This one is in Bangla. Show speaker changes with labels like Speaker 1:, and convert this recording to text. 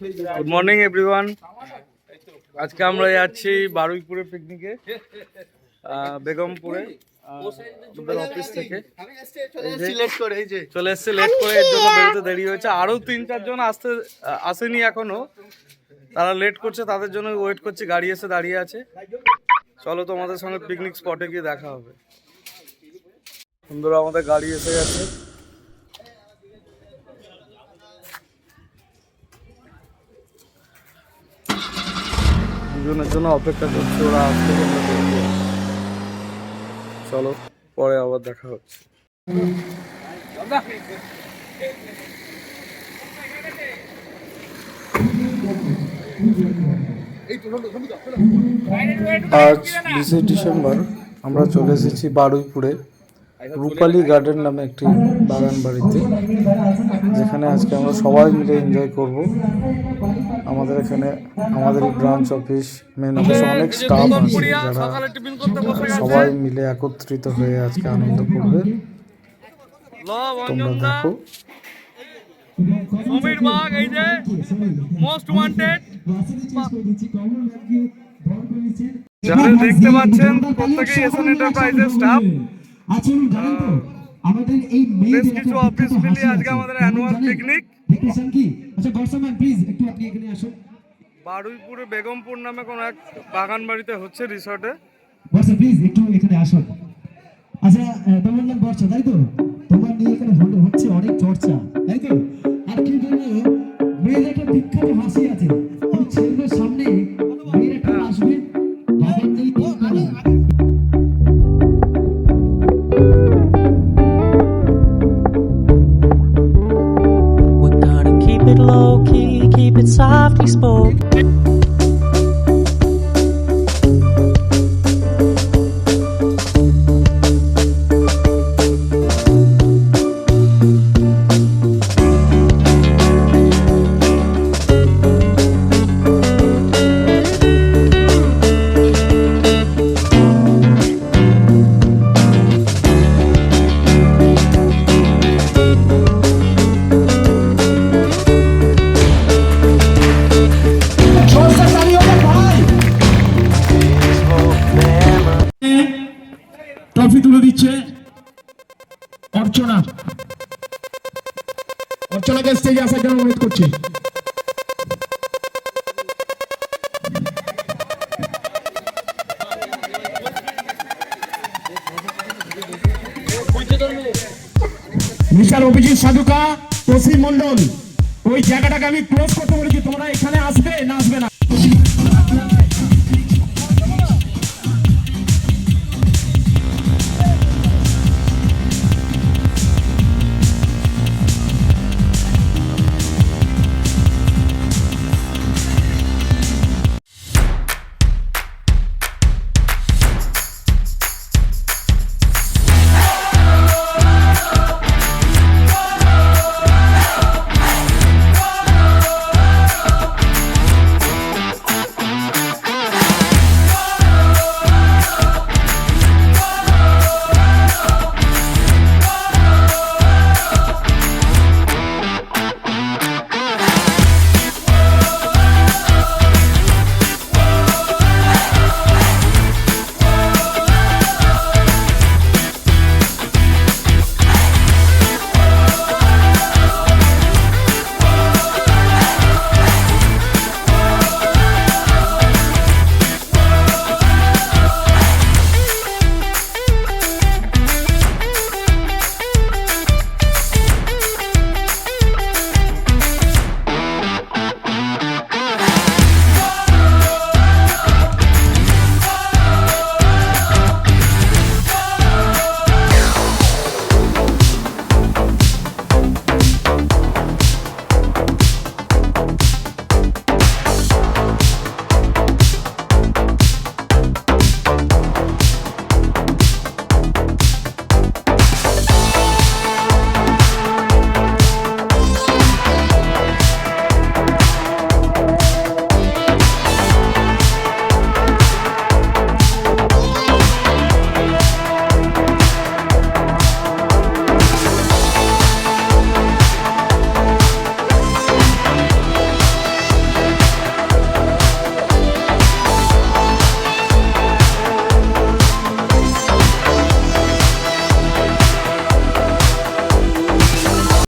Speaker 1: গুড মর্নিং এভরিওয়ান আজকে আমরা যাচ্ছি বারুইপুরে পিকনিকে বেগমপুরে আমাদের অফিস থেকে। চলে লেট করে, এর জন্য দেরি হয়েছে। আরও তিন, চারজন আসতে, আসেনি তারা লেট করছে, তাদের জন্য ওয়েট করছি। গাড়ি এসে দাঁড়িয়ে আছে। চলো তোমাদের সঙ্গে পিকনিক স্পটে গিয়ে দেখা হবে। সুন্দর আমাদের গাড়ি এসে গেছে। দুজনের জন্য অপেক্ষা করছি, ওরা আসতে চলো, পরে আবার দেখা হচ্ছে। আজ বিশে ডিসেম্বর আমরা চলে এসেছি বারুইপুরে। রূপালী গার্ডেন নামে একটি বাগান বাড়িতে যেখানে আজকে আমরা সবাই মিলে এনজয় করব। আমাদের এখানে আমাদের ব্রাঞ্চ অফিস মেন অফিসে অনেক স্টাফ আছে যারা সবাই মিলে একত্রিত হয়ে আজকে আনন্দ করবে। তোমরা দেখো।
Speaker 2: সমীর বাগ এই যে মোস্ট ওয়ান্টেড
Speaker 1: যারা দেখতে পাচ্ছেন প্রত্যেকেই এসএন এন্টারপ্রাইজের স্টাফ
Speaker 3: আচরণ জানেন তো আমাদের এই
Speaker 1: বেশ কিছু অফিস মিলিয়ে আজকে আমাদের অ্যানুয়াল পিকনিক
Speaker 3: দেখতেছেন কি? আচ্ছা বর্ষাম্যান প্লিজ একটু আপনি এখানে আসুন।
Speaker 1: বারুইপুরে বেগমপুর নামে কোনো এক বাগান বাড়িতে হচ্ছে রিসর্টে
Speaker 3: বর্ষা প্লিজ একটু এখানে আসুন। আচ্ছা তোমার নাম বর্ষা তাই তো? তোমার নিয়ে এখানে হচ্ছে অনেক চর্চা।
Speaker 4: It softly spoken.
Speaker 3: ট্রফি তুলে দিচ্ছে। অর্চনা। অর্চনাকে স্টেজে আসার জন্য অনুরোধ করছি। অভিজিৎ সাধুকা তসি মন্ডল ওই জায়গাটাকে আমি ক্লোজ করতে বলেছি, তোমরা এখানে আসবে না আসবে না?